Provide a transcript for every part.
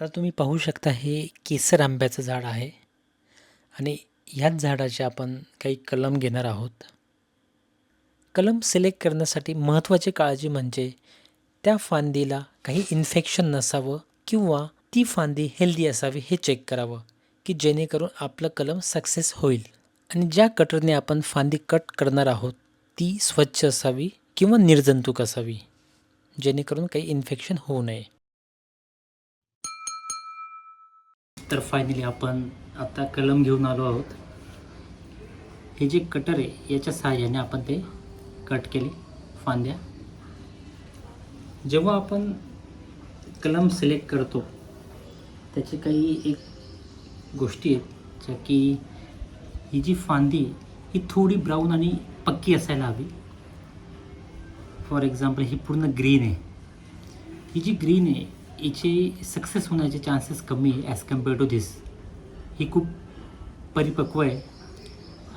आता तुम्ही पाहू शकता हे केसर आंब्याचं झाड आहे. आणि ह्याच झाडाचे आपण काही कलम घेणार आहोत. कलम सिलेक्ट करण्यासाठी महत्त्वाची काळजी म्हणजे त्या फांदीला काही इन्फेक्शन नसावं किंवा ती फांदी हेल्दी असावी हे चेक करावं की जेणेकरून आपलं कलम सक्सेस होईल. आणि ज्या कटरने आपण फांदी कट करणार आहोत ती स्वच्छ असावी किंवा निर्जंतुक असावी जेणेकरून काही इन्फेक्शन होऊ नये. तर फायनली आपण आता कलम घेऊन आलो आहोत. हे जे कटर आहे याच्या सहाय्याने आपण ते कट केले फांद्या. जेव्हा आपण कलम सिलेक्ट करतो त्याचे काही एक गोष्टी आहेत ज्या की ही जी फांदी ही थोडी ब्राऊन आणि पक्की असायला हवी. फॉर एक्झाम्पल ही पूर्ण ग्रीन आहे. ही जी ग्रीन आहे हिचे सक्सेस होण्याचे चान्सेस कमी आहे ॲज कंपेअर टू धिस ही खूप परिपक्व आहे.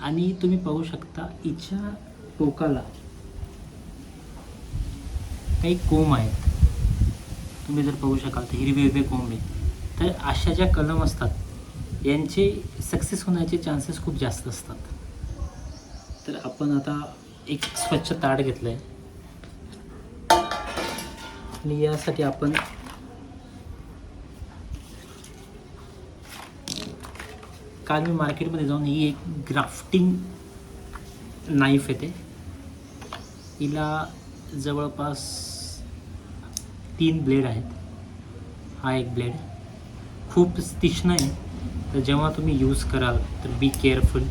आणि तुम्ही पाहू शकता हिच्या टोकाला काही कोंब आहेत. तुम्ही जर पाहू शकाल तर हिरवे हिरवे कोंब आहेत. तर अशा ज्या कलम असतात यांचे सक्सेस होण्याचे चान्सेस खूप जास्त असतात. तर आपण आता एक स्वच्छ ताट घेतलं आहे आणि यासाठी आपण काल मी मार्केटमध्ये जाऊन ही एक ग्राफ्टिंग नाईफ येते. हिला जवळपास तीन ब्लेड आहेत. हा एक ब्लेड. खूप तीक्ष्ण आहे. तर जेव्हा तुम्ही यूज कराल तर बी केअरफुल.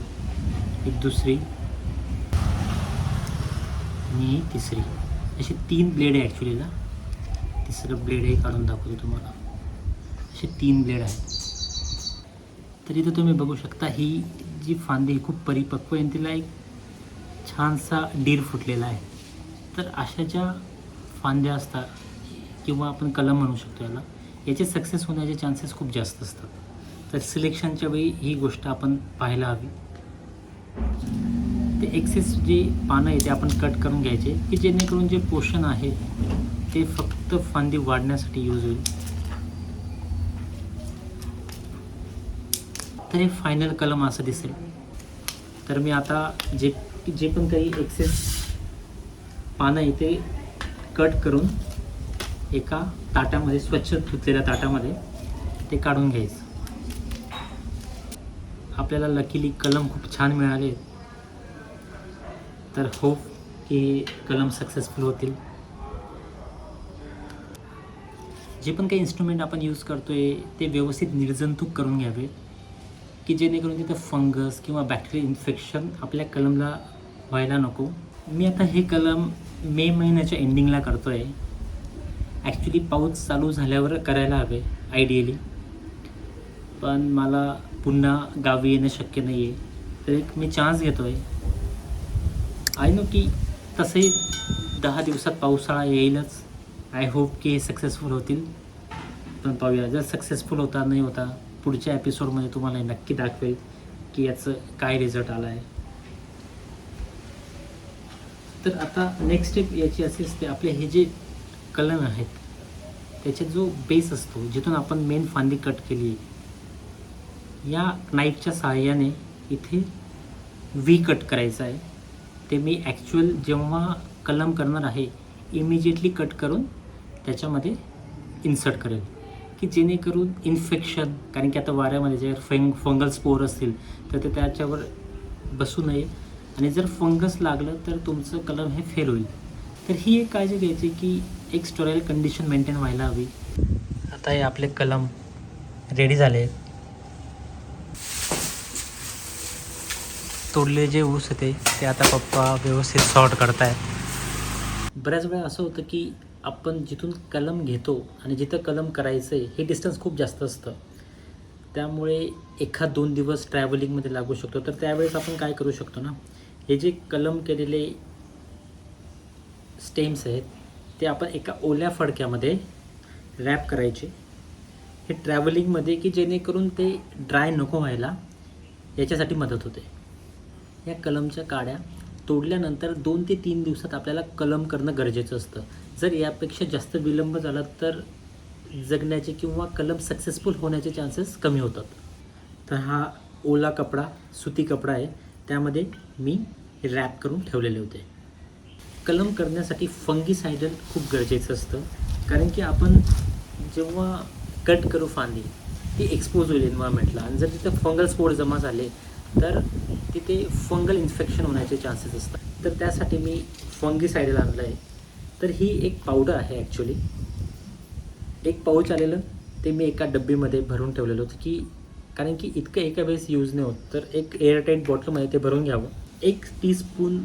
एक दुसरी. आणि तिसरी. अशी तीन ब्लेड आहे ॲक्च्युलीला तिसरं ब्लेड हे काढून दाखवतो तुम्हाला. असे तीन ब्लेड आहेत. तर इथं तुम्ही बघू शकता ही जी फांदी खूप परिपक्व आहे तिला एक छानसा डीर फुटलेला आहे. तर अशा ज्या फांद्या असतात किंवा आपण कलम म्हणू शकतो याला याचे सक्सेस होण्याचे चान्सेस खूप जास्त असतात. तर सिलेक्शनच्या वेळी ही गोष्ट आपण पाहायला हवी. ते एक्सेस जे पानं आहे ते आपण कट करून घ्यायचे की जेणेकरून जे पोषण आहे ते फक्त फांदी वाढण्यासाठी यूज होईल. तर हे फायनल कलम असं दिसेल. तर मी आता जे जे पण काही एक्सेस पानं आहे ते कट करून एका ताटामध्ये स्वच्छ धुतलेल्या ताटामध्ये ते काढून घ्यायचं. आपल्याला लकीली कलम खूप छान मिळाले. तर होप की कलम सक्सेसफुल होतील. जे पण काही इन्स्ट्रुमेंट आपण यूज करतोय ते व्यवस्थित निर्जंतुक करून घ्यावे. की जेणेकरून तिथं फंगस किंवा बॅक्टेरिया इन्फेक्शन आपल्या कलमला व्हायला नको. मी आता हे कलम मे महिन्याच्या एंडिंगला करतो आहे ॲक्च्युली पाऊस चालू झाल्यावर करायला हवे आयडियली पण मला पुन्हा गावी येणं शक्य नाही आहे तर एक मी चान्स घेतो आहे आय नो की तसंही दहा दिवसात पावसाळा येईलच. आय होप की हे सक्सेसफुल होतील. पण पाहूया. जर सक्सेसफुल होता नाही होता पुढच्या एपिसोडमध्ये तुम्हाला हे नक्की दाखवेल की याचं काय रिझल्ट आला आहे तर आता नेक्स्ट स्टेप याची अशी असते आपले हे जे कलम आहेत त्याच्यात जो बेस असतो जिथून आपण मेन फांदी कट केली या नाईफच्या सहाय्याने इथे व्ही कट करायचं आहे. ते मी ॲक्च्युअल जेव्हा कलम करणार आहे इमिजिएटली कट करून त्याच्यामध्ये इन्सर्ट करेल. की जेणेकरून इन्फेक्शन कारण की आता वाऱ्यामध्ये जे फंग फंगल स्पोर असतील तर ते त्याच्यावर बसू नये. आणि जर फंगस लागलं तर तुमचं कलम हे फेल होईल. तर ही एक काळजी घ्यायची की एक स्टोरेल कंडिशन मेंटेन व्हायला हवी. आता हे आपले कलम रेडी झाले. तोडले जे ऊस होते ते आता पप्पा व्यवस्थित सॉर्ट करतायत. बऱ्याच वेळा असं होतं की आपण जिथून कलम घेतो आणि जिथं कलम करायचं आहे हे डिस्टन्स खूप जास्त असतं. त्यामुळे एखाद दोन दिवस ट्रॅव्हलिंगमध्ये लागू शकतो. तर त्यावेळेस आपण काय करू शकतो ना? हे जे कलम केलेले स्टेम्स आहेत ते आपण एका ओल्या फडक्यामध्ये रॅप करायचे. हे ट्रॅव्हलिंगमध्ये की जेणेकरून ते ड्राय नको व्हायला याच्यासाठी मदत होते. या कलमच्या काड्या तोडल्यानंतर दोन ते तीन दिवसात आपल्याला कलम करणं गरजेचं असतं. जर यापेक्षा जास्त विलंब झाला तर जगण्याचे किंवा कलम सक्सेसफुल होण्याचे चान्सेस कमी होतात. तर हा ओला कपडा सुती कपडा आहे. त्यामध्ये मी रॅप करून ठेवलेले होते. कलम करण्यासाठी फंगीसायडल खूप गरजेचं असतं. कारण की आपण जेव्हा कट करू फांदी ती एक्सपोज होईल एन्व्हायरमेंटला आणि जर तिथं फंगल स्पोर जमा झाले तर तिथे फंगल इन्फेक्शन होण्याचे चान्सेस असतात. तर त्यासाठी मी फंगीसायडल आणलं आहे तर ही एक पावडर आहे ॲक्च्युली एक पाऊच आलेलं ते मी एका डब्बीमध्ये भरून ठेवलेलं होतं की कारण की इतकं एका वेळेस यूज नाही होत तर एक एअरटाईट बॉटलमध्ये ते भरून घ्यावं. एक टीस्पून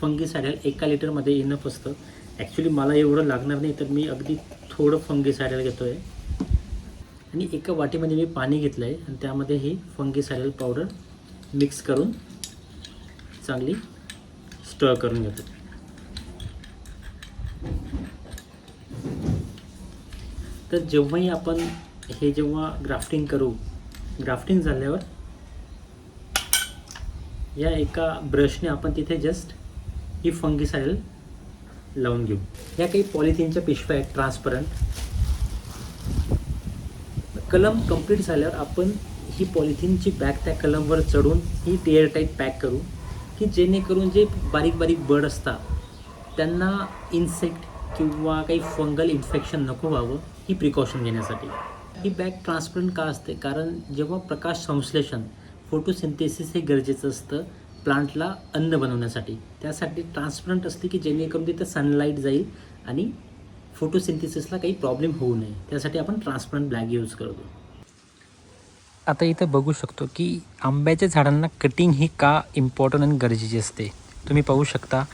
फंगीसायडल एका लिटरमध्ये इनफ असतं. ॲक्च्युली मला एवढं लागणार नाही तर मी अगदी थोडं फंगीसायडल घेतो आहे आणि एका वाटीमध्ये मी पाणी घेतलं आहे आणि त्यामध्ये ही फंगी साड्याल पावडर मिक्स करून चांगली स्टर करून घेतो तर जेव्हाही आपण हे जेव्हा ग्राफ्टिंग करू ग्राफ्टिंग झाल्यावर या एका ब्रशने आपण तिथे जस्ट ही फंगीसायडल लावून घेऊ. या काही पॉलिथिनच्या पिशव्या आहेत ट्रान्सपरंट कलम कंप्लीट झाल्यावर आपण ही पॉलिथिनची बॅग त्या कलमवर चढून ही टेअर टाईट पॅक करू की जेणेकरून जे बारीक बारीक बर्ड असतात त्यांना इन्सेक्ट किंवा काही फंगल इन्फेक्शन नको व्हावं. ही प्रिकॉशन घेण्यासाठी. ही बॅग ट्रान्सपरंट का असते? कारण जेव्हा प्रकाश संश्लेषण फोटोसिंथेसिस हे गरजेचं असतं प्लांटला अन्न बनवण्यासाठी. त्यासाठी ट्रान्सपरंट असते की जेणेकरून तिथं सनलाईट जाईल आणि फोटोसिंथेसिसला काही प्रॉब्लेम होऊ नये. त्यासाठी आपण ट्रान्सपरंट ब्लॅग यूज करतो. आता इथं बघू शकतो की आंब्याच्या झाडांना कटिंग ही का इम्पॉर्टंट आणि गरजेची असते? तुम्ही पाहू शकता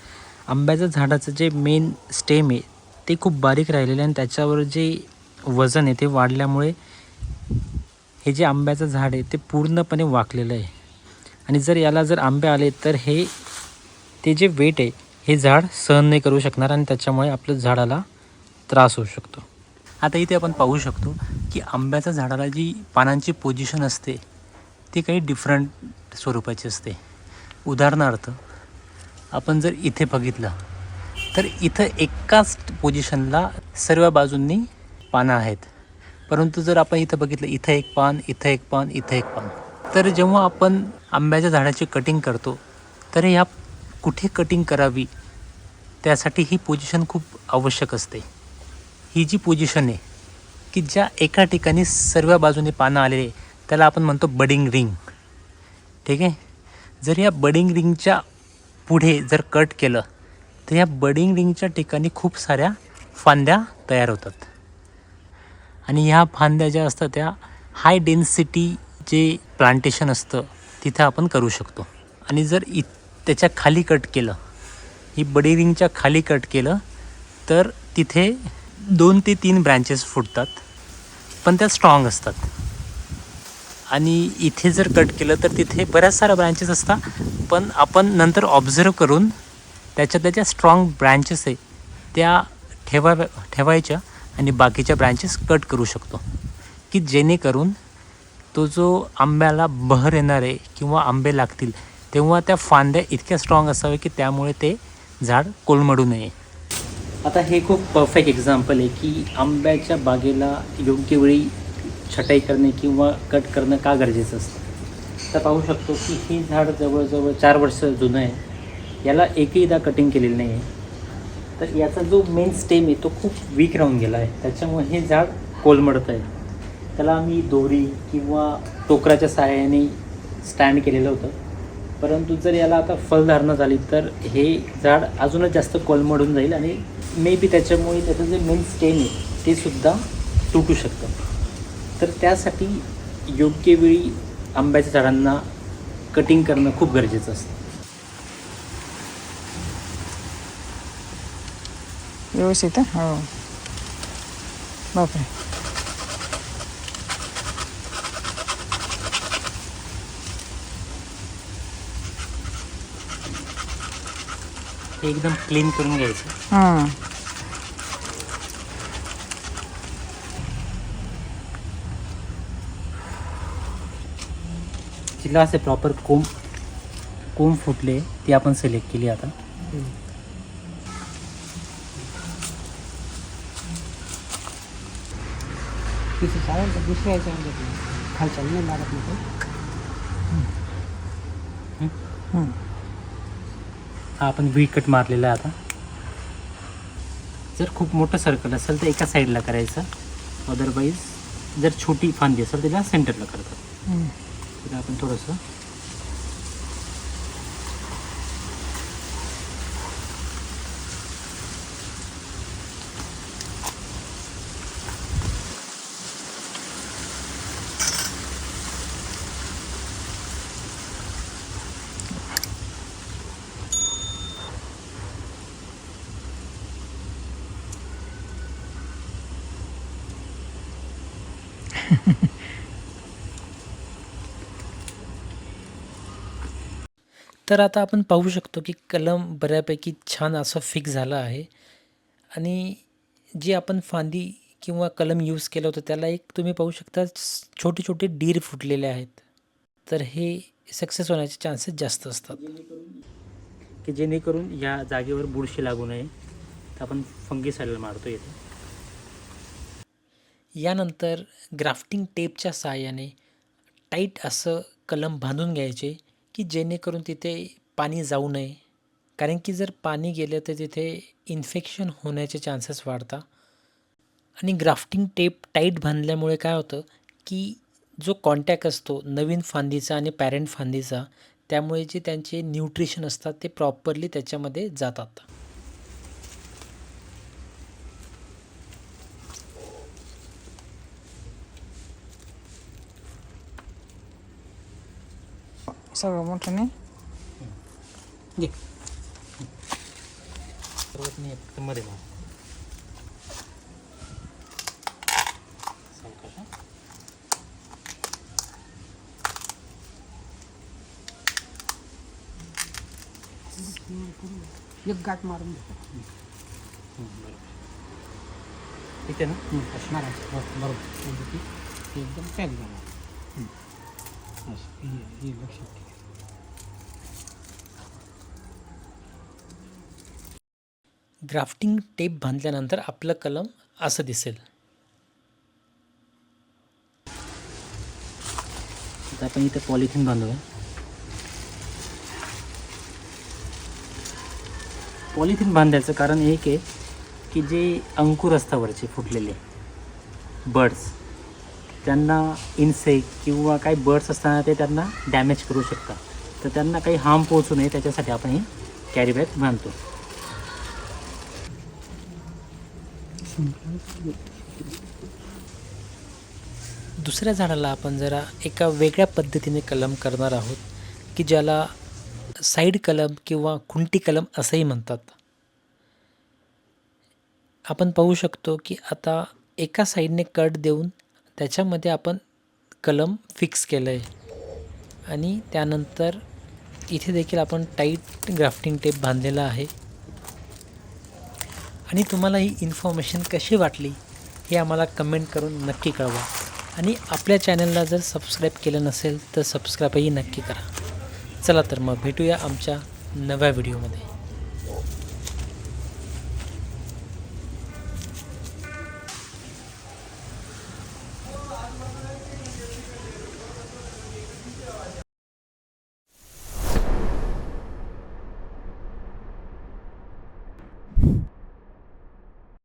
आंब्याच्या झाडाचं जे मेन स्टेम आहे ते खूप बारीक राहिलेलं आहे आणि त्याच्यावर जे वजन आहे ते वाढल्यामुळे हे जे आंब्याचं झाड आहे ते पूर्णपणे वाकलेलं आहे. आणि जर याला जर आंबे आले तर हे ते जे वेट आहे हे झाड सहन नाही करू शकणार आणि त्याच्यामुळे आपल्या झाडाला त्रास होऊ शकतो. आता इथे आपण पाहू शकतो की आंब्याच्या झाडाला जी पानांची पोझिशन असते ती काही डिफरंट स्वरूपाची असते. उदाहरणार्थ आपण जर इथे बघितलं तर इथं एकाच पोझिशनला सर्व बाजूंनी पानं आहेत. परंतु जर आपण इथं बघितलं इथं एक पान इथं एक पान इथं एक पान. तर जेव्हा आपण आंब्याच्या झाडाची कटिंग करतो तर ह्या कुठे कटिंग करावी? त्यासाठी ही पोझिशन खूप आवश्यक असते. ही जी पोझिशन आहे की ज्या एका ठिकाणी सर्व बाजूने पानं आलेले त्याला आपण म्हणतो बडिंग रिंग ठीक आहे? जर या बडिंग रिंगच्या पुढे जर कट केलं तर या बडिंग रिंगच्या ठिकाणी खूप साऱ्या फांद्या तयार होतात. आणि ह्या फांद्या ज्या असतात त्या हाय डेन्सिटी जे प्लांटेशन असतं तिथं आपण करू शकतो. आणि जर इ त्याच्याखाली कट केलं ही बडी रिंगच्या खाली कट केलं तर तिथे दोन ते तीन ब्रँचेस फुटतात पण त्या स्ट्रॉंग असतात. आणि इथे जर कट केलं तर तिथे बऱ्याच साऱ्या ब्रँचेस असतात पण आपण नंतर ऑब्झर्व करून त्याच्या त्याच्या स्ट्रॉंग ब्रँचेस आहे त्या ठेवा ठेवायच्या. आणि बाकीच्या ब्रँचेस कट करू शकतो. की जेणेकरून तो जो आंब्याला बहर येणार आहे किंवा आंबे लागतील तेव्हा त्या फांद्या इतक्या स्ट्रॉंग असावे की त्यामुळे ते झाड कोलमडू नये. आता हे खूप परफेक्ट एक्झाम्पल आहे की आंब्याच्या बागेला योग्य वेळी छटाई करणे किंवा कट करणं का गरजेचं असतं? तर पाहू शकतो की हे झाड जवळजवळ चार वर्ष जुनं आहे. याला एकहीदा कटिंग केलेलं नाही आहे तर याचा जो मेन स्टेम आहे तो खूप वीक राहून गेला आहे त्याच्यामुळे हे झाड कोलमडत आहे. त्याला आम्ही दोरी किंवा टोकराच्या सहाय्याने स्टँड केलेलं होतं. परंतु जर याला आता फलधारणा झाली तर हे झाड अजूनच जास्त कोलमडून जाईल आणि मे बी त्याच्यामुळे त्याचं जे मेन स्टेम आहे ते सुद्धा तुटू शकतं. तर त्यासाठी योग्य वेळी आंब्याच्या झाडांना कटिंग करणं खूप गरजेचं असतं. व्यवस्थित आहे? हो. बापरे. एकदम क्लीन करून घ्यायचं. हां. जिला असे प्रॉपर कोंब कोंब फुटले ती आपण सिलेक्ट केली आता. तिथे चालेल तर दुसऱ्या याच्यावर घेतलं खालच्या नाही लागत नाही तो. हं. हा आपण व्ही कट मारलेला आहे आता जर खूप मोठं सर्कल असेल तर एका साईडला करायचं अदरवाईज जर छोटी फांदी असेल तर त्याला सेंटरला करतात हं. तर आपण थोडंसं तर आता आपण पाहू शकतो की कलम बऱ्यापैकी छान असं फिक्स झालं आहे. आणि जी आपण फांदी किंवा कलम यूज केलं होतं त्याला एक तुम्ही पाहू शकता छोटे छोटे डीर फुटलेले आहेत. तर हे सक्सेस होण्याचे चान्सेस जास्त असतात. की जेणेकरून या जागेवर बुरशी लागू नये. तर आपण फंगीसाईडला मारतो येथे यानंतर ग्राफ्टिंग टेपच्या सहाय्याने टाईट असं कलम बांधून घ्यायचे. की जेणेकरून तिथे पाणी जाऊ नये. कारण की जर पाणी गेलं तर तिथे इन्फेक्शन होण्याचे चान्सेस वाढतात. आणि ग्राफ्टिंग टेप टाईट बांधल्यामुळे काय होतं की जो कॉन्टॅक्ट असतो नवीन फांदीचा आणि पॅरेंट फांदीचा त्यामुळे जे त्यांचे न्यूट्रिशन असतात ते प्रॉपरली त्याच्यामध्ये जातात. सगळं मोठं नाही. सर्वात नाही फक्त मध्ये. एक गाठ मारून ठीक आहे ना? मारायचं. बरोबर. म्हणजे एकदम पॅक झाला. हे हे लक्षात ठेवा ग्राफ्टिंग टेप बांधल्यानंतर आपलं कलम असं दिसेल. आता आपण इथे पॉलिथिन बांधूया. पॉलिथिन बांधायचं कारण एक आहे की जे अंकुर असतावरचे फुटलेले बर्ड्स त्यांना इन्सेक्ट किंवा काही बर्ड्स असताना ते त्यांना डॅमेज करू शकतात. तर त्यांना काही हार्म पोहोचू नये त्याच्यासाठी आपण हे कॅरी बॅग बांधतो. दुसऱ्या झाडाला आपण जरा एका वेगळ्या पद्धतीने कलम करणार आहोत की ज्याला साईड कलम किंवा खुंटी कलम असंही म्हणतात. आपण पाहू शकतो की आता एका साईडने कट देऊन त्याच्यामध्ये आपण कलम फिक्स केलं आहे आणि त्यानंतर इथे देखील आपण टाईट ग्राफ्टिंग टेप बांधलेला आहे. आणि तुम्हाला ही इन्फॉर्मेशन कशी वाटली हे आम्हाला कमेंट करून नक्की कळवा. आणि आपल्या चॅनलला जर सबस्क्राईब केलं नसेल तर सबस्क्राईबही नक्की करा. चला तर मग भेटूया आमच्या नव्या व्हिडिओमध्ये.